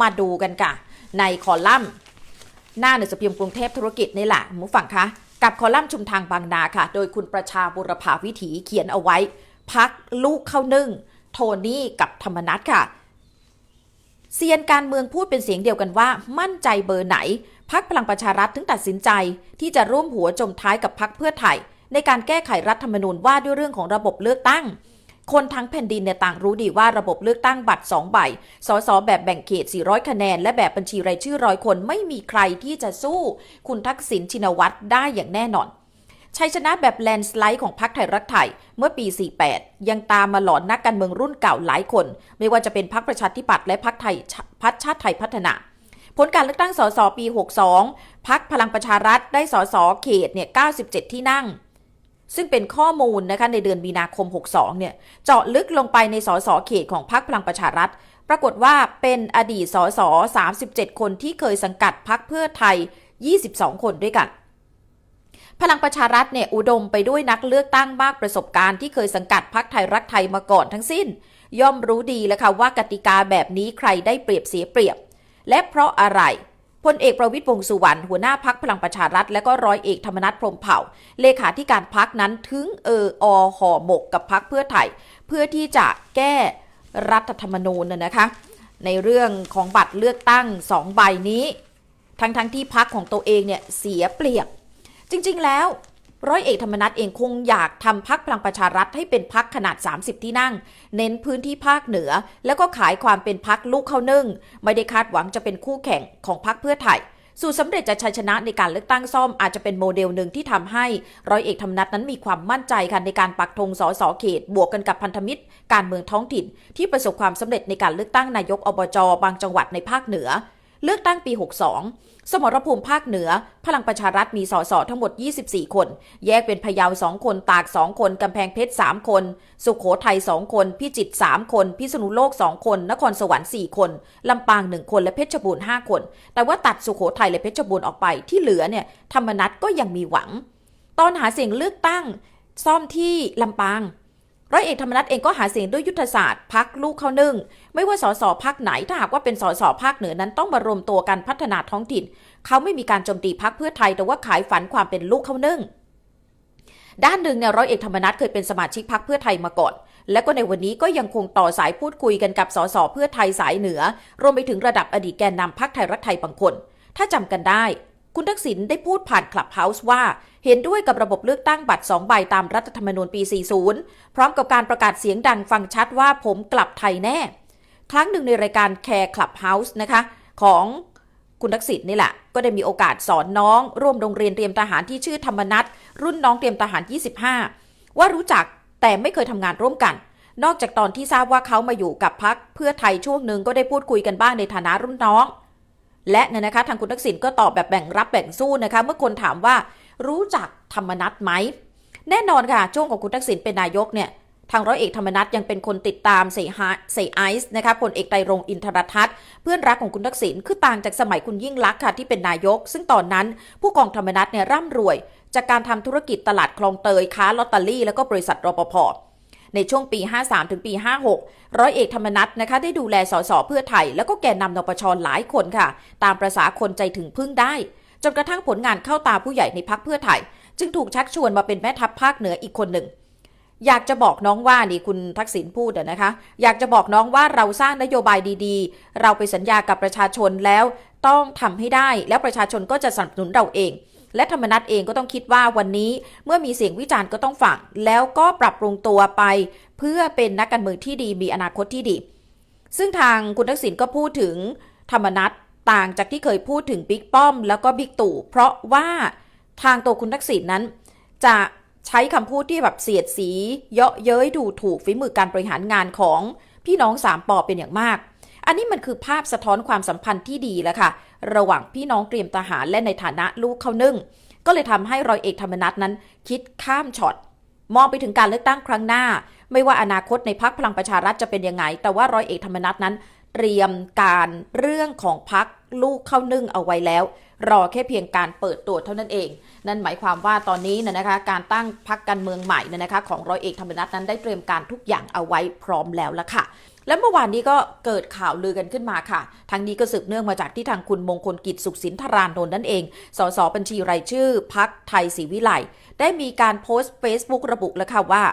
มาดูกันค่ะ ในคอลัมน์ หน้าหนังสือพิมพ์กรุงเทพธุรกิจนี่แหละมูฝั่งคะกับคอลัมน์ชุมทางบางนาค่ะ โดยคุณประชาบุรพาวิถีเขียนเอาไว้ พักลูกเข้านึ่ง โทนี่กับธรรมนัทค่ะเซียนการเมืองพูดเป็นเสียงเดียวกันว่า มั่นใจเบอร์ไหนพักพลังประชารัฐถึงตัดสินใจ ที่จะร่วมหัวจมท้ายกับพักเพื่อไทยในการแก้ไขรัฐธรรมนูญว่าด้วยเรื่องของระบบเลือกตั้ง คนทั้งแผ่นดินเนี่ยต่างรู้ดีว่าระบบเลือกตั้งบัตร 2 ใบ สสแบบแบ่งเขต 400 คะแนน และแบบบัญชีรายชื่อร้อยคนไม่มีใครที่จะสู้คุณทักษิณชินวัตรได้อย่างแน่นอน ชัยชนะแบบแลนสไลด์ของพรรคไทยรักไทยเมื่อปี 48 ยังตามมาหลอนนักการเมืองรุ่นเก่าหลายคน ไม่ว่าจะเป็นพรรคประชาธิปัตย์และพรรคไทยพัฒชาติไทยพัฒนาผลการเลือกตั้งสสปี 62 พักพลังประชารัฐได้สสเขตเนี่ย 97 ที่นั่ง ซึ่งเป็นข้อมูลนะคะในเดือนมีนาคม 62 เนี่ย เจาะลึกลงไปในสสเขตของพรรคพลังประชารัฐ ปรากฏว่าเป็นอดีตสส37 คนที่เคยสังกัดพรรคเพื่อไทย 22 คนด้วยกัน พลังประชารัฐเนี่ยอุดมไปด้วยนักเลือกตั้งมากประสบการณ์ที่เคยสังกัดพรรคไทยรักไทยมาก่อนทั้งสิ้น ย่อมรู้ดีแล้วค่ะว่ากติกาแบบนี้ใครได้เปรียบเสียเปรียบ และเพราะอะไร พลเอกประวิตรวงสุวรรณหัวหน้าพักพลังประชารัฐ และก็ร้อยเอกธรรมนัฐพรมเผ่า เลขาธิการพักนั้นถึงเอออห่อหมกกับพักเพื่อไทย เพื่อที่จะแก้รัฐธรรมนูญน่ะนะคะในเรื่องของบัตรเลือกตั้งสองใบนี้ ทั้งทั้งๆที่พักของตัวเองเนี่ยเสียเปรียบ จริงๆแล้ว ร้อยเอกธรรมนัฐเองคงอยากทำพักพลังประชารัฐให้เป็นพักขนาด 30 ที่นั่ง เน้นพื้นที่ภาคเหนือ แล้วก็ขายความเป็นพักลูกเข้านึ่ง ไม่ได้คาดหวังจะเป็นคู่แข่งของพักเพื่อไทยสู่สำเร็จจะชัยชนะในการเลือกตั้งซ่อมอาจจะเป็นโมเดลหนึ่งที่ทำให้ร้อยเอกธรรมนัฐนั้นมีความมั่นใจค่ะในการปักธงสสเขต บวกกันกับพันธมิตร การเมืองท้องถิ่น ที่ประสบความสำเร็จในการเลือกตั้งนายกอบจบางจังหวัดในภาคเหนือ เลือกตั้งปี 62 สมรภูมิภาคเหนือ พลังประชารัฐมีสสทั้งหมด 24 คน แยกเป็นพะเยา 2 คน ตาก 2 คน กำแพงเพชร 3 คน สุขโขทัย 2 คน พิจิตร 3 คน พิษณุโลก 2 คน นครสวรรค์ 4 คน ลำปาง 1 คน และเพชรบูรณ์ 5 คน แต่ว่าตัดสุขโขทัยและเพชรบูรณ์ออกไป ที่เหลือเนี่ย ธรรมนัตก็ยังมีหวัง ตอนหาเสียงเลือกตั้ง ซ่อมที่ลำปาง ร้อยเอกธรรมนัฐเองก็หาเสียงด้วยยุทธศาสตร์พักลูกเข้านึ่ง ไม่ว่าสสพักไหนถ้าหากว่าเป็นสสภาคเหนือนั้นต้องมารวมตัวกันพัฒนาท้องถิ่น เขาไม่มีการโจมตีพักเพื่อไทยแต่ว่าขายฝันความเป็นลูกเข้านึ่ง ด้านหนึ่งเนี่ยร้อยเอกธรรมนัฐเคยเป็นสมาชิกพักเพื่อไทยมาก่อน และก็ในวันนี้ก็ยังคงต่อสายพูดคุยกันกับสสเพื่อไทยสายเหนือ รวมไปถึงระดับอดีตแกนนำพักไทยรักไทยบางคน ถ้าจำกันได้ คุณทักษิณได้พูดผ่านคลับเฮาส์ว่า เห็นด้วยกับระบบเลือกตั้งบัตร 2 ใบตามรัฐธรรมนูญปี 40 พร้อมกับการประกาศเสียงดังฟังชัดว่าผมกลับไทยแน่ ครั้งหนึ่งในรายการแคร์คลับเฮาส์นะคะ ของคุณทักษิณนี่แหละ ก็ได้มีโอกาสสอนน้อง ร่วมโรงเรียนเตรียมทหารที่ชื่อธรรมนัทรุ่นน้องเตรียมทหาร 25 ว่ารู้จักแต่ไม่เคยทำงานร่วมกัน นอกจากตอนที่ทราบว่าเขามาอยู่กับพักเพื่อไทยช่วงหนึ่งก็ได้พูดคุยกันบ้างในฐานะรุ่นน้อง และเนี่ยนะคะทางคุณทักษิณก็ตอบแบบแบ่งรับแบ่งสู้นะคะ เมื่อคนถามว่ารู้จักธรรมนัตไหม แน่นอนค่ะ ช่วงของคุณทักษิณเป็นนายกเนี่ยทางร้อยเอกธรรมนัฐยังเป็นคนติดตามเสฮาเสไอซ์นะคะพลเอกไตรรงค์อินทรทัศน์เพื่อนรักของคุณทักษิณคือต่างจากสมัยคุณยิ่งลักษณ์ค่ะที่เป็นนายก ซึ่งตอนนั้นผู้กองธรรมนัฐเนี่ยร่ำรวย จากการทำธุรกิจตลาดคลองเตยค้าลอตเตอรี่แล้วก็บริษัทรปภ ในช่วงปี 53 ถึงปี 56 ร้อยเอกธรรมนัฐนะคะได้ดูแลสสเพื่อไทย แล้วก็แกนนำนปชหลายคนค่ะ ตามประษาคนใจถึงพึ่งได้ จนกระทั่งผลงานเข้าตาผู้ใหญ่ในพักเพื่อไทย จึงถูกชักชวนมาเป็นแม่ทัพภาคเหนืออีกคนหนึ่งอยากจะบอกน้องว่านี่คุณทักษิณพูดนะคะ อยากจะบอกน้องว่าเราสร้างนโยบายดีๆ เราไปสัญญากับประชาชนแล้วต้องทำให้ได้ แล้วประชาชนก็จะสนับสนุนเราเอง และธรรมนัตเองก็ต้องคิดว่าวันนี้เมื่อมีเสียงวิจารณ์ก็ต้องฟังแล้วก็ปรับปรุงตัวไป เพื่อเป็นนักการเมืองที่ดีมีอนาคตที่ดี ซึ่งทางคุณทักษิณก็พูดถึงธรรมนัตต่างจากที่เคยพูดถึงบิ๊กป้อม แล้วก็บิ๊กตู่เพราะว่าทางตัวคุณทักษิณนั้น จะใช้คำพูดที่แบบเสียดสี เยาะเย้ยดูถูกฝีมือการบริหารงานของพี่น้องสามปอเป็นอย่างมาก อันนี้มันคือภาพสะท้อนความสัมพันธ์ที่ดีแล้วค่ะ ระหว่างพี่น้องเตรียมทหารและในฐานะลูกเขานึ่ง ก็เลยทำให้ร้อยเอกธรรมนัฐนั้น คิดข้ามช็อตมองไปถึงการเลือกตั้งครั้งหน้า ไม่ว่าอนาคตในพักพลังประชารัฐจะเป็นยังไง แต่ว่าร้อยเอกธรรมนัฐนั้น เตรียมการเรื่องของพักลูกเข้านึ่งเอาไว้แล้ว รอแค่เพียงการเปิดตัวเท่านั้นเอง นั่นหมายความว่าตอนนี้นะคะ การตั้งพักการเมืองใหม่นะนะคะ ของร้อยเอกธรรมนัฐนั้นได้เตรียมการทุกอย่างเอาไว้พร้อมแล้วละค่ะ และเมื่อวานนี้ก็เกิดข่าวลือกันขึ้นมาค่ะ ทั้งนี้ก็สืบเนื่องมาจากที่ทางคุณมงคลกิจสุขสินธารานนท์นั่นเอง สสบัญชีรายชื่อพักไทยศรีวิไลได้มีการโพสต์ Facebook ระบุแล้วค่ะว่า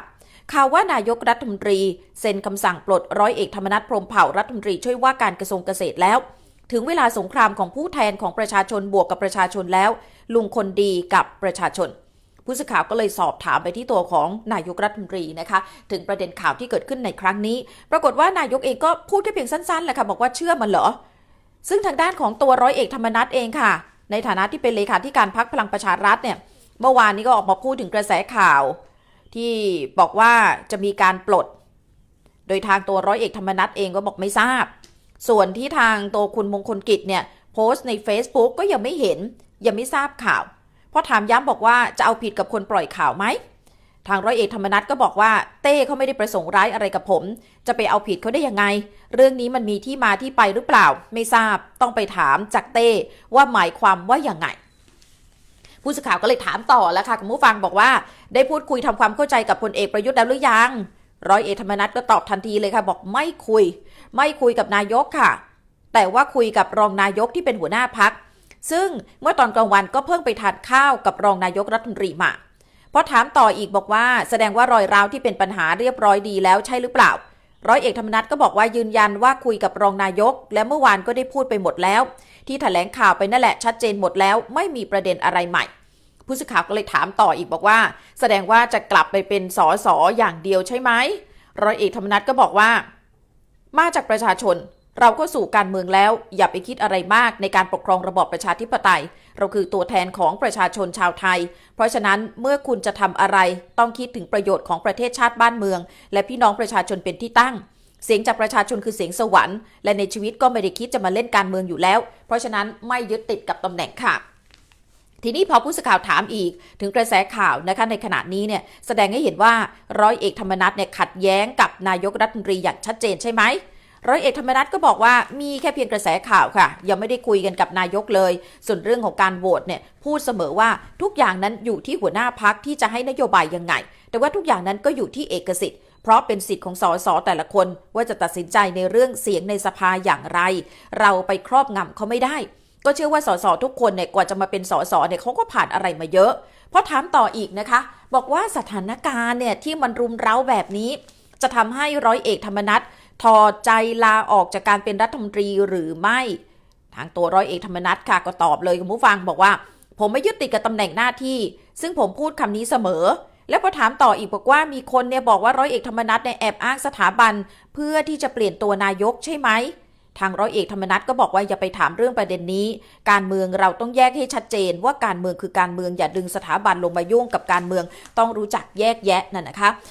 ข่าวว่านายกรัฐมนตรี เซ็นคำสั่งปลดร้อยเอกธรรมนัฐพรมเผ่ารัฐมนตรีช่วยว่าการกระทรวงเกษตรแล้ว ถึงเวลาสงครามของผู้แทนของประชาชนบวกกับประชาชนแล้ว ลุงคนดีกับประชาชน ผู้สื่อข่าวก็เลยสอบถามไปที่ตัวของนายกรัฐมนตรีนะคะ ถึงประเด็นข่าวที่เกิดขึ้นในครั้งนี้ ปรากฏว่านายกเองก็พูดแค่เพียงสั้นๆแหละค่ะบอกว่าเชื่อมันเหรอ ซึ่งทางด้านของตัวร้อยเอกธรรมนัฐเองค่ะ ในฐานะที่เป็นเลขาธิการพักพลังประชารัฐเนี่ยเมื่อวานนี้ก็ออกมาพูดถึงกระแสข่าว ที่บอกว่าจะมีการปลด โดยทางตัวร้อยเอกธรรมนัฐเองก็บอกไม่ทราบ ส่วนที่ทางตัวคุณมงคลกิจเนี่ยโพสต์ใน Facebook ก็ยังไม่เห็นยังไม่ทราบข่าว พราะถามย้ำบอกว่าจะเอาผิดกับคนปล่อยข่าวไหม ทางร้อยเอกธรรมนัฐก็บอกว่าเต้เขาไม่ได้ประสงค์ร้ายอะไรกับผม จะไปเอาผิดเขาได้ยังไง เรื่องนี้มันมีที่มาที่ไปหรือเปล่า ไม่ทราบต้องไปถามจากเต้ว่าหมายความว่าอย่างไงผู้สื่อข่าวก็เลยถามต่อแล้วค่ะคุณผู้ฟังบอกว่า ได้พูดคุยทำความเข้าใจกับพลเอกประยุทธ์แล้วหรือยัง ร้อยเอกธรรมนัฐก็ตอบทันทีเลยค่ะ บอกไม่คุย ไม่คุยกับนายกค่ะ แต่ว่าคุยกับรองนายกที่เป็นหัวหน้าพัก ซึ่งเมื่อตอนกลางวันก็เพิ่งไปทานข้าวกับรองนายกรัฐมนตรีมาพอถามต่ออีกบอกว่าแสดงว่ารอยร้าวที่เป็นปัญหาเรียบร้อยดีแล้วใช่หรือเปล่า ร้อยเอกธรรมนัฐก็บอกว่ายืนยันว่าคุยกับรองนายก และเมื่อวานก็ได้พูดไปหมดแล้ว ที่แถลงข่าวไปนั่นแหละชัดเจนหมดแล้ว ไม่มีประเด็นอะไรใหม่ ผู้สื่อข่าวก็เลยถามต่ออีกบอกว่า แสดงว่าจะกลับไปเป็นสอสออย่างเดียวใช่ไหมร้อยเอกธรรมนัฐก็บอกว่า มาจากประชาชน เราก็สู่การเมืองแล้ว อย่าไปคิดอะไรมากในการปกครองระบอบประชาธิปไตย เราคือตัวแทนของประชาชนชาวไทย เพราะฉะนั้นเมื่อคุณจะทำอะไร ต้องคิดถึงประโยชน์ของประเทศชาติบ้านเมือง และพี่น้องประชาชนเป็นที่ตั้ง เสียงจากประชาชนคือเสียงสวรรค์และในชีวิตก็ไม่ได้คิดจะมาเล่นการเมืองอยู่แล้ว เพราะฉะนั้นไม่ยึดติดกับตำแหน่งค่ะทีนี้พอผู้สื่อข่าวถามอีกถึงกระแสข่าวนะคะในขณะนี้เนี่ยแสดงให้เห็นว่าร้อยเอกธรรมนัฐเนี่ยขัดแย้งกับนายกรัฐมนตรีอย่างชัดเจนใช่ไหม ร้อยเอกธรรมนัฐก็บอกว่ามีแค่เพียงกระแสข่าวค่ะ ยังไม่ได้คุยกันกับนายกเลย ส่วนเรื่องของการโหวตเนี่ยพูดเสมอว่าทุกอย่างนั้นอยู่ที่หัวหน้าพักที่จะให้นโยบายยังไง แต่ว่าทุกอย่างนั้นก็อยู่ที่เอกสิทธิ์เพราะเป็นสิทธิ์ของสสแต่ละคนว่าจะตัดสินใจในเรื่องเสียงในสภาอย่างไร เราไปครอบงำเขาไม่ได้ ก็เชื่อว่าสสทุกคนเนี่ยกว่าจะมาเป็นสสเนี่ยเขาก็ผ่านอะไรมาเยอะเพราะถามต่ออีกนะคะ บอกว่าสถานการณ์เนี่ยที่มันรุมเร้าแบบนี้ จะทำให้ร้อยเอกธรรมนัฐ ถอดใจลาออกจากการเป็นรัฐมนตรีหรือไม่ ทางตัวร้อยเอกธรรมนัฐค่ะก็ตอบเลยคุณผู้ฟังบอกว่า ผมไม่ยึดติดกับตำแหน่งหน้าที่ ซึ่งผมพูดคำนี้เสมอ แล้วพอถามต่ออีกบอกว่ามีคนเนี่ยบอกว่าร้อยเอกธรรมนัฐเนี่ยแอบอ้างสถาบัน เพื่อที่จะเปลี่ยนตัวนายกใช่ไหมทางร้อยเอกธรรมนัฐก็บอกว่าอย่าไปถามเรื่องประเด็นนี้ การเมืองเราต้องแยกให้ชัดเจน ว่าการเมืองคือการเมืองอย่าดึงสถาบันลงมายุ่งกับการเมืองต้องรู้จักแยกแยะนั่นนะคะ